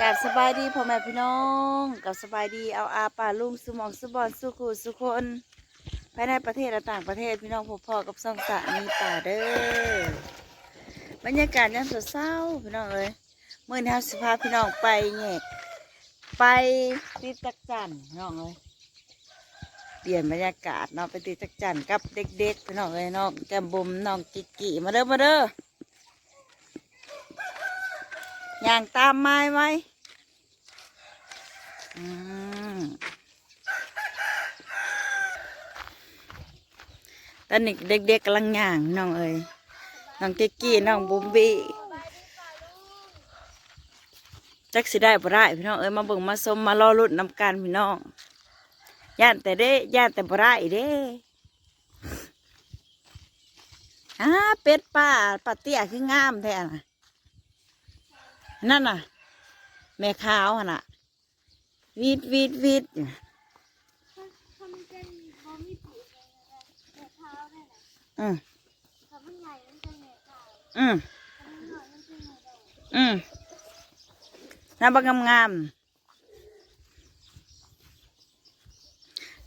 กับสบายดีพ่อแม่พี่น้องกับสบายดีเอาอาป่าลุงสุมองสุบอนสุขูสุคนภายในประเทศและต่างประเทศพี่น้องพบพ่อกับซ่องสะมีป่าเด้อบรรยากาศยามสดเศร้าพี่น้องเอ้ยเมื่อนี้าสิพาพี่น้องไปแงกไปตีจักจันพี่น้องเอ้ยเปลี่ยนบรรยากาศเนาะไปตีจักจันกับเด็กๆพี่น้องเอ้ยน้องแก้มบุมน้องกิกิมาเด้อมาเด้อ ย่างตามไม้ไหมอืมตอนนี้เด็กๆกำลังย่างน้องเอ้ยน้องกิกกี้น้องบุมบี้จักสิได้บ่ได้พี่น้องเอ้ยมาเบิ่งมาชมมารอรุ่นนำกันพี่น้องย่านแต่เด้ย่านแต่บ่ได้เด้อ่าเป็ดป้าป้าเตี้ยคืองามแท้นะ นั่นน่ะ แม่ขาวหั่นน่ะวีดวีดวีดถ้ามันเป็นบอมีปีกเลยนะแม่เท้าได้นะอืมถ้ามันใหญ่มันเป็นแม่เท้าอืมถ้ามันน้อยมันเป็นแม่แดงอืมน้าบังงามๆ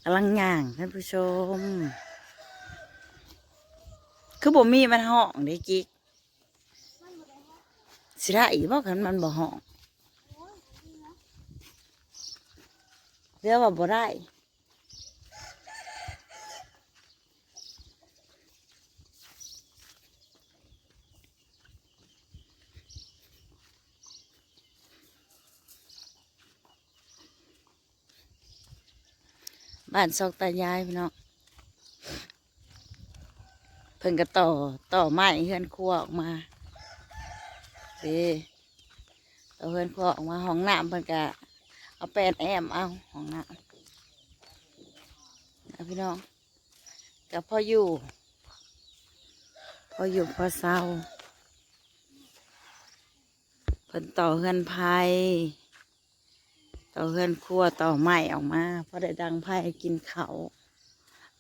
กำลังย่างท่านผู้ชม คือบ่มีมันห้องเด้จิกมันบ่ได้ฮะ สิได้อีกบ่คันมันบ่ห้องเรียกว่าบ่ได้บ้านซอกตายายพี่น้องเพิ่นก็ต่อต่อไม้เฮือนครัวออกมา เด้ต่อเฮือนครัวออกมาห้องน้ำเพิ่นก็เอาแปดแอมเอาห้องน้ำนะพี่น้องกับพ่ออยู่พ่ออยู่พ่อเศร้าเพิ่นต่อเฮือนไผ่ต่อเฮือนครัวต่อไม้ออกมาพอได้ดังไผ่กินเขาว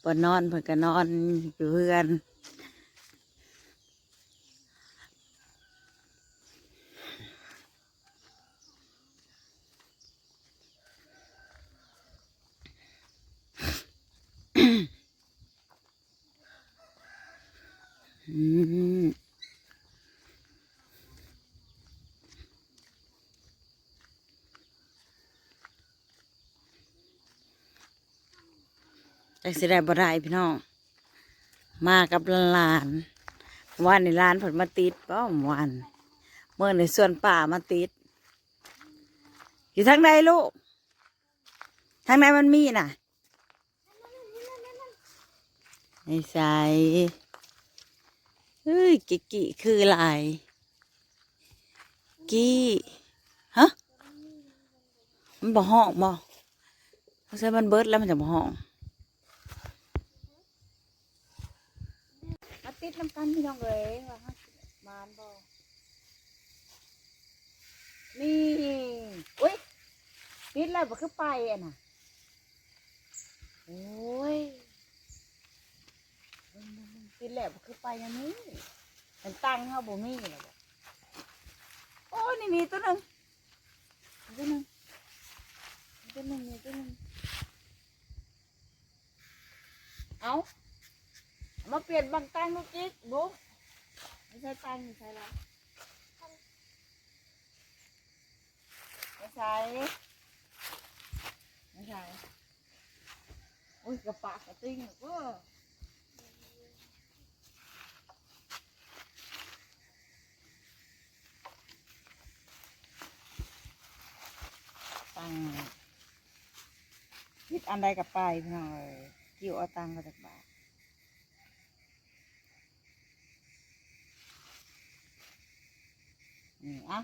บ่นอนเพิ่นก็นอนอยู่เฮือน จักสิได้บ่ได้พี่น้อง มากับหลานวันในร้านผลมาติดป้อมวันเมื่อในส่วนป่ามาติด อยู่ทางใดลูกทางไหนมันมีน่ะไม่ใส่ เฮ้ยกิกิคืออะไรกี้ฮะมันบ่ห้องบ่เพราะฉะนั้นมันเบิดแล้วมันจะบ่ห้องมาติดน้ำกันพี่น้องเอ๋ยว่าฮะมานบ่นี่อุ้ยติดแล้วบ่คือไปอะน่ะโอ้ย ๆๆติดแล้วบ่คือไปอย่างนี้มันตั้งเฮาบ่มีแล้วบ่โอ้นี่มีตัวหนึ่งตัวหนึ่งตัวหนึ่งมีตัวหนึ่งเอามาเปลี่ยนบางตั้งลูกจิ๊กบุ๊กไม่ใช่ตั้งไม่ใช่แล้วไม่ใช่ไม่ใช่อุ้ยกระปากกระติ้งเว้อตั้งคิ ดอันใดกับไปพี่องอยกิวเอาตังค์มาจากบาทนี่อะ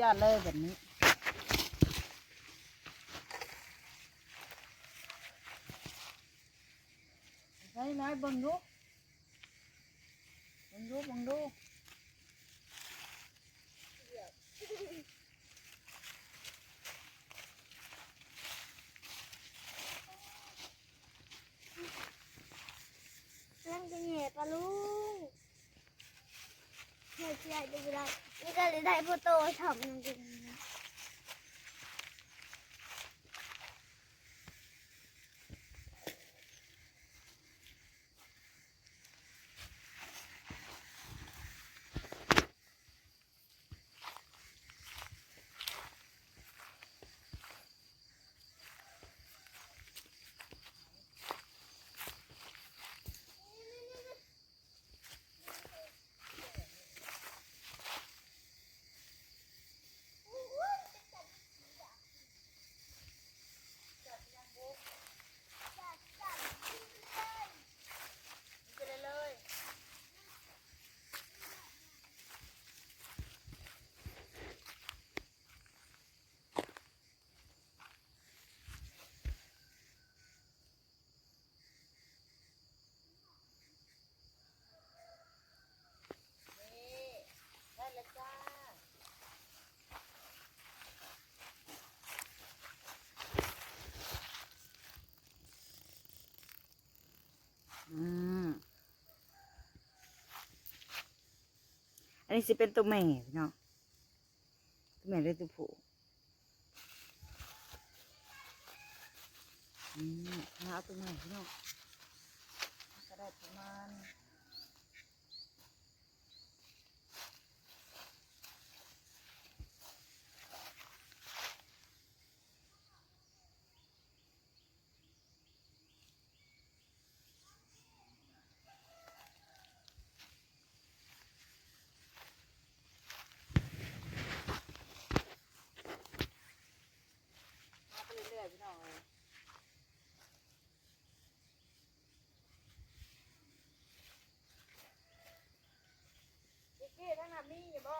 ยอดเลยแบบนี้ใช่ไหมบังดูบังดูบังดู นั่นก็แง่ปลาลูกแง่ใหญ่ดู ได้นี่ก็เลยได้พ่อโตชอบนั่นกิ นนี้สิเป็นตัวแม่พี่น้องตัวแม่หรือตัวผู้อืมหาเอาตัวแม่พี่น้องก็ได้ประมาณหาไปเรื่อยๆพี่น้องเลยพี่กี้ท่านน่ะมีอยู่บ่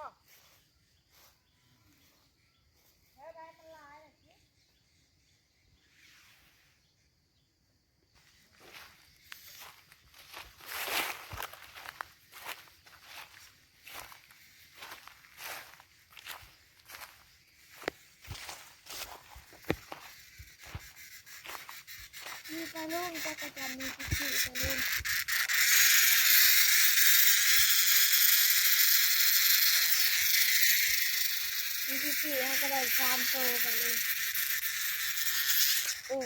แล้วได้มันหลายน่ะสิ มีปลาลูกจักระจันทร์มีพิจิปลาลูกมีพิจิให้กระไรสามโตปลาลูกโอ้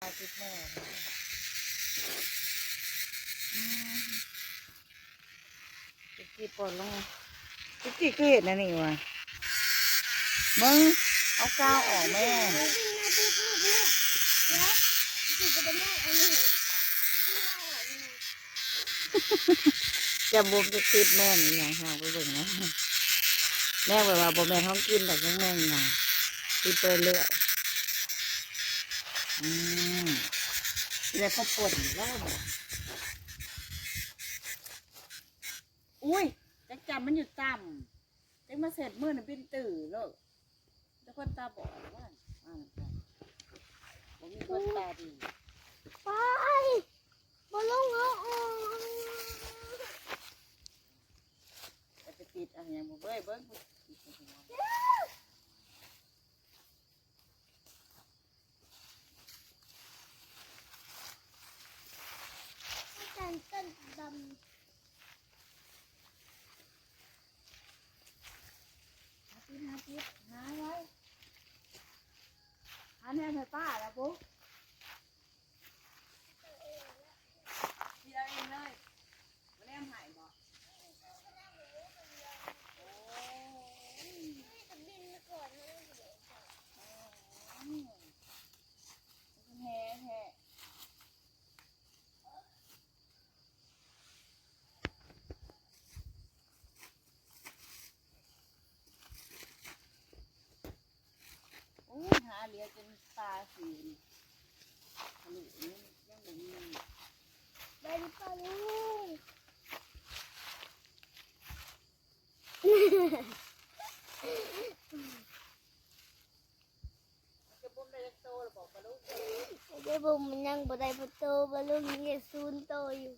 อาทิตย์แม่เลยอืมพี่กี้ปลดลง กี้คือเห็นนะนี่วะมึงเอากาวออกแม่ยวิ่งมาปุ๊บปุ๊บปุ๊บแล้วพิจิจะเป็นแม่นี่ยังนี่จะบุมจะติดแม่นอหย่างเราไปเบิ่งนะแม่บอกว่าบ่แม่ท้องกินแต่ยังแม่นอย่างติดไปเรื่อยอืมเลยพอปวดแล้วอุ้ย จักจำมันอยู่ต่ำจักมาเสร็จมือน่ะเป็นตื่นเลยแต่คนตาบอดว่าอ่าผมมีคนตาดี ไปบอลลูนเอาออก แต่ไปติดอะไรอย่างบ่เบ้ยเบิ้งบ่ติดไปหัว ต้นต้นดำ หาติดหาติดหาไว้หาแน่ใส่ ป้าแล้วปุ๊ทีเราเองเลยมาแนมหายบ่โอ้ย จะบินก่อนนะ อืมแฮ่แฮ่โอ้ยหาเหลียจน ตาสีนี่ทะลุนี่ยังบ่มีเป็นปลาลูก จะบุ้มได้จักโตแล้วบอกปลาลูกเด้อ ไอ้บุมมันยังบ่ได้ประตูปลาลูกยังเงี้ยซูนโตอยู่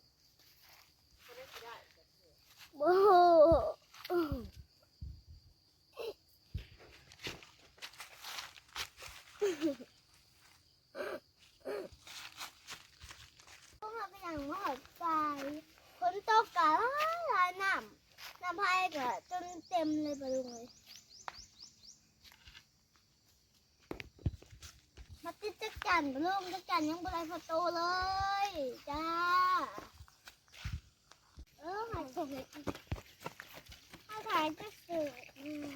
บ่ได้สิได้จักเทื่อ โอ้โหพวกเราไปอย่างหอดไป ฝนตกกะหลายน้ำน้ำพายกะจนเต็มเลยปลาลูกเลยมาติดจักจันปลาลูกจักจันยังบ่ได้ประตูเลยจ้าเออหายผมเลยถ้าถ่ายจะเกิดอืม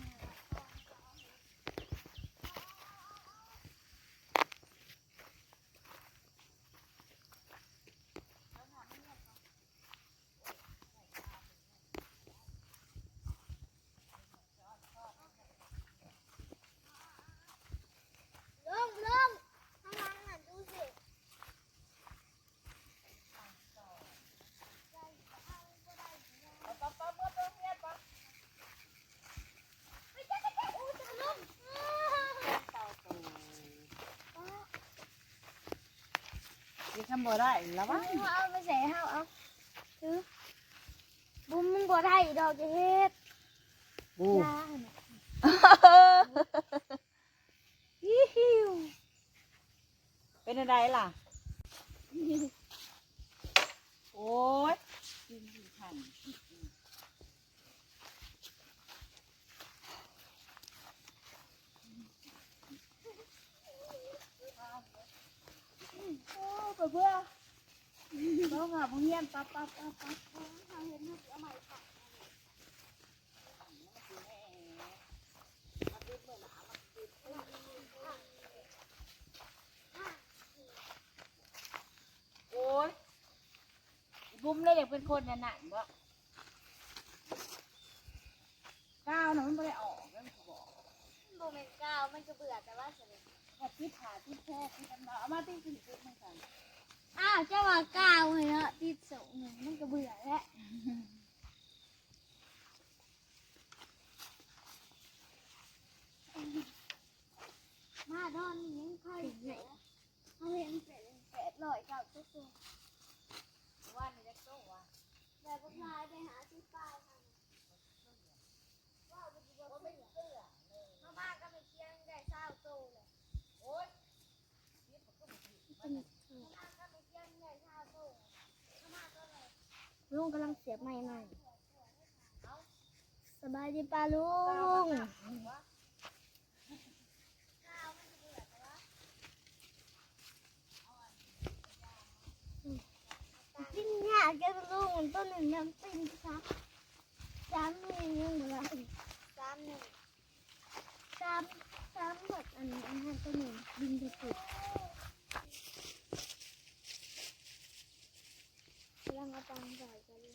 ลงลงข้างล่างน่ะดูสิ เอาปั๊บปั๊บเมื่อเพิ่งเรียนปั๊บ ไม่ใช่ไม่ใช่อู้จะลง เต่าโตสิ ทำบ่ได้ละวะเอาเอาไปใส่เฮาเอาถือบุ้มมึงบ่ได้ดอกจะเฮ็ดบูยาน่ะฮิฮิวเป็นอะไรล่ะ โอ้ยกินอยู่ทันโอ้ ไปเพื่อน้องอะพงเงียนปั๊บปั๊บปั๊บปั๊บทางเห็นมันเอาใหม่ค่ะโอ้ยบุ้มเลยอยากเป็นคนนั่นน่ะบ่ก้าวน่ะมันไม่ได้ออกแล้วมันก็บอก โมเมนต์เก้ามันจะเบื่อแต่ว่าเสร็ จถ้าทิศหาทิศแท้ทิศดำเนาเอามาที่สิทิศมันกันอ้าวเจ้าว่าก้าเลยเนาะติดสูงหนึ่งมันก็เบื่อแล้วมาดอนนี่ยังใครเสียเขาเห็นเสร็จแปดร้อยเก้าสิบตัวว่านี่จะโตว่ะแต่พวกนายไปหาที่ป้ายทำว่าไปดูว่าเป็นเสื้อเขามาก็ไปเชียงได้เศร้าโตเลย โอ้ย ลุงกำลังเสียบใหม่ใหม่สบายดีป้าลุงปิ้งยากกันลุงต้นหนึ่งน้ำปิ้งซักสามหนึ่งยังเหลืออีกสามหนึ่งสามสามหมดอันนี้อันนั้นต้นหนึ่งบินจะติดยังเอาตังค์ใส่กันเลย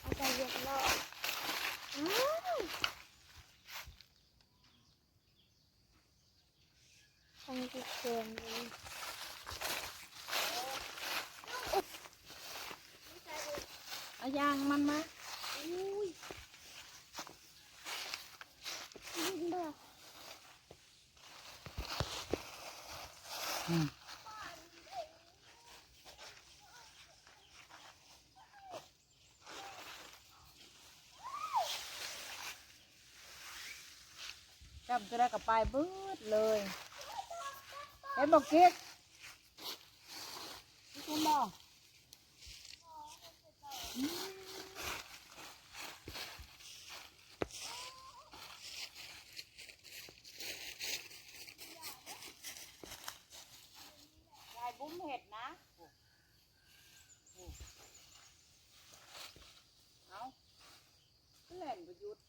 เอาใจเย็นรออ้าวทำติดเกินเลย เอา ยางมันมาอุ้ยยิงเด้อจำจะได้กับปลายบืดเลยเห็นบอกกิ๊กเห็นบอกยายบุ้มเห็ดนะเอาเล่นประยุทธ์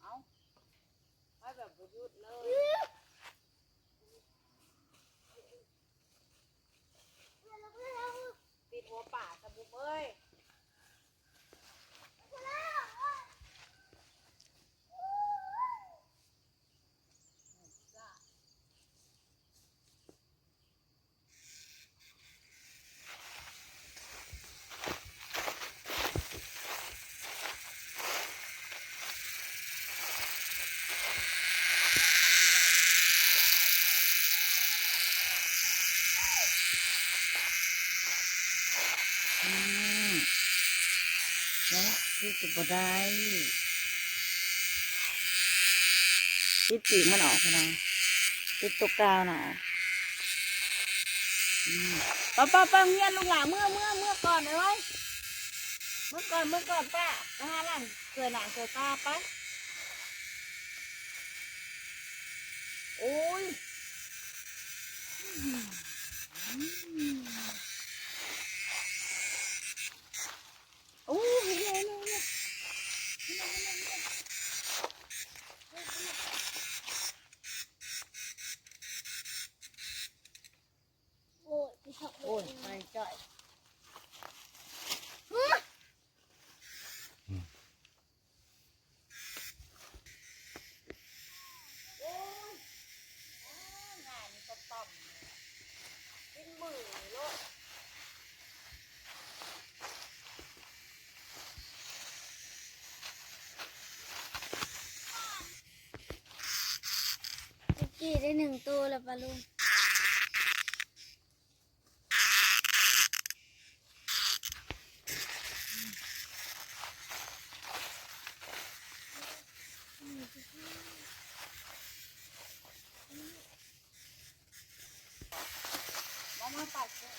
เอาไปแบบประยุทธ์เลยปิดหัวป่าสบุกเอ้ย อืมแล้วที่จะ บ่ได้ติดปีกมันออกไปนะติดตัวกาวน่ะป้าป้าป้าเงียนลูกหลาเมื่อเมื่อเมื่อก่อนเลยเว้ยเมื่อก่อนเมื่อก่อนป้าไปหาหลานเกิดหลานเกิดตาไปโอ้ยโอ้ยเห็นเลยเลยเลย โอ้ยพี่ช อบโอ้ยไปจ่อยคุกกี้ได้หนึ่งตัวแล้วปะลุง มาปัดเสื้อ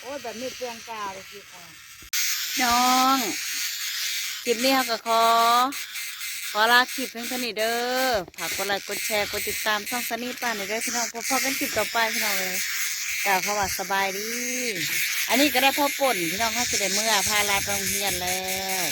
โอ้ยแบบนี้เปลืองกาวเลยสิค่ะน้องคลิปนี้เขาก็ขอขอลาคลิปเพียงเท่านี้เด้อฝากกดไลค์กดแชร์กดติดตามช่องซันนี่ป่าหน่อยเด้พี่น้องพบกันคลิปต่อไปพี่น้องเลยกล่าวเขาว่าสบายดี อันนี้ก็ได้พ่อป่นพี่น้องเขาจะได้เมื่อพาลาไปโรงเรียนแล้ว